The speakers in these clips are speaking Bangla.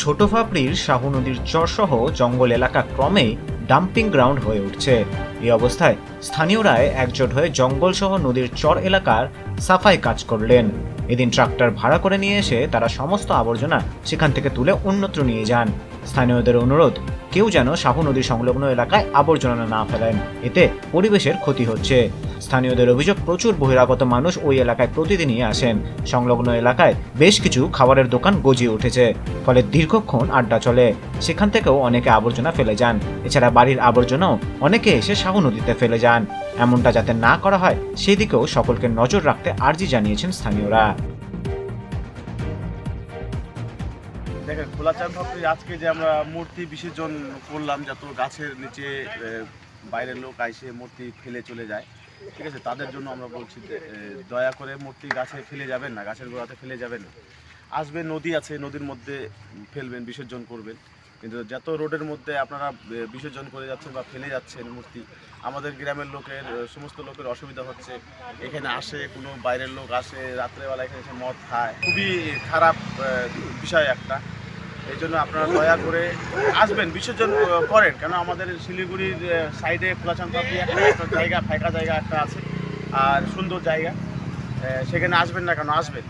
ছোট ফাপড়ির শাহু নদীর চরসহ জঙ্গল এলাকা ক্রমেই ডাম্পিং গ্রাউন্ড হয়ে উঠছে। এই অবস্থায় স্থানীয়রা একজোট হয়ে জঙ্গলসহ নদীর চর এলাকার সাফাই কাজ করলেন। এদিন ট্রাক্টর ভাড়া করে নিয়ে এসে তারা সমস্ত আবর্জনা সেখান থেকে তুলে অন্যত্র নিয়ে যান। স্থানীয়দের অনুরোধ, কেউ যেন শাহু নদী সংলগ্ন এলাকায় আবর্জনা না ফেলেন। এতে পরিবেশের ক্ষতি হচ্ছে। স্থানীয়দের অভিযোগ, প্রচুর বহিরাগত মানুষ ওই এলাকায় প্রতিদিনই আসেন। সংলগ্ন এলাকায় বেশ কিছু খাবারের দোকান গজিয়ে উঠেছে, ফলে দীর্ঘক্ষণ আড্ডা চলে। সেখান থেকেও অনেকে আবর্জনা ফেলে যান। এছাড়া বাড়ির আবর্জনাও অনেকে এসে শাহু নদীতে ফেলে যান। এমনটা যাতে না করা হয়, সেদিকেও সকলকে নজর রাখতে আর্জি জানিয়েছেন স্থানীয়রা। দেখেন, খোলাচাঁদ ভাবরি আজকে যে আমরা মূর্তি বিসর্জন করলাম যত গাছের নিচে বাইরের লোক আইসে মূর্তি ফেলে চলে যায়, ঠিক আছে? তাদের জন্য আমরা বলছি দয়া করে মূর্তি গাছে ফেলে যাবেন না, গাছের গোড়াতে ফেলে যাবেন না। আসবেন নদী আছে, নদীর মধ্যে ফেলবেন, বিসর্জন করবেন। কিন্তু যত রোডের মধ্যে আপনারা বিসর্জন করে যাচ্ছেন বা ফেলে যাচ্ছেন মূর্তি, আমাদের গ্রামের লোকের সমস্ত লোকের অসুবিধা হচ্ছে। এখানে আসে, কোনো বাইরের লোক আসে, রাত্রেবেলা এখানে এসে মদ খায়। খুবই খারাপ বিষয় একটা। এই জন্য আপনারা দয়া করে আসবেন, বিসর্জন করেন। কেন আমাদের শিলিগুড়ির সাইডে খোলাচান একটা একটা জায়গা, ফাঁকা জায়গা একটা আছে, আর সুন্দর জায়গা। সেখানে আসবেন না কেন? আসবেন।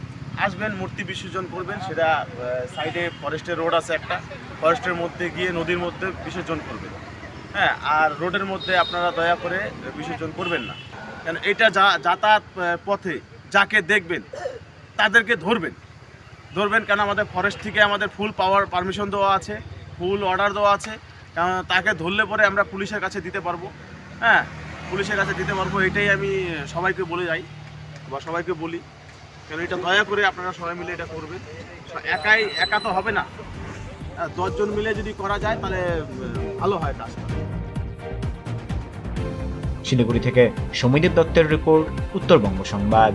আসবেন, মূর্তি বিসর্জন করবেন, সেটা সাইডে ফরেস্টের রোড আছে একটা, ফরেস্টের মধ্যে গিয়ে নদীর মধ্যে বিসর্জন করবেন। হ্যাঁ আর রোডের মধ্যে আপনারা দয়া করে বিসর্জন করবেন না। কেন, এটা যা, যাতায়াত পথে যাকে দেখবেন, তাদেরকে ধরবেন। ধরবেন কেন, আমাদের ফরেস্ট থেকে আমাদের ফুল পাওয়ার পারমিশন দেওয়া আছে, ফুল অর্ডার দেওয়া আছে কারণ তাকে ধরলে পরে আমরা পুলিশের কাছে দিতে পারব। হ্যাঁ পুলিশের কাছে দিতে পারব, এটাই আমি সবাইকে বলে যাই, বা সবাইকে বলি। কেন, এটা দয়া করে আপনারা সবাই মিলে এটা করবেন। একাই, একা তো হবে না। দশজন মিলে যদি করা যায়, তাহলে ভালো হয় কাজটা। শিলিগুড়ি থেকে সমীদেব দত্তের রিপোর্ট, উত্তরবঙ্গ সংবাদ।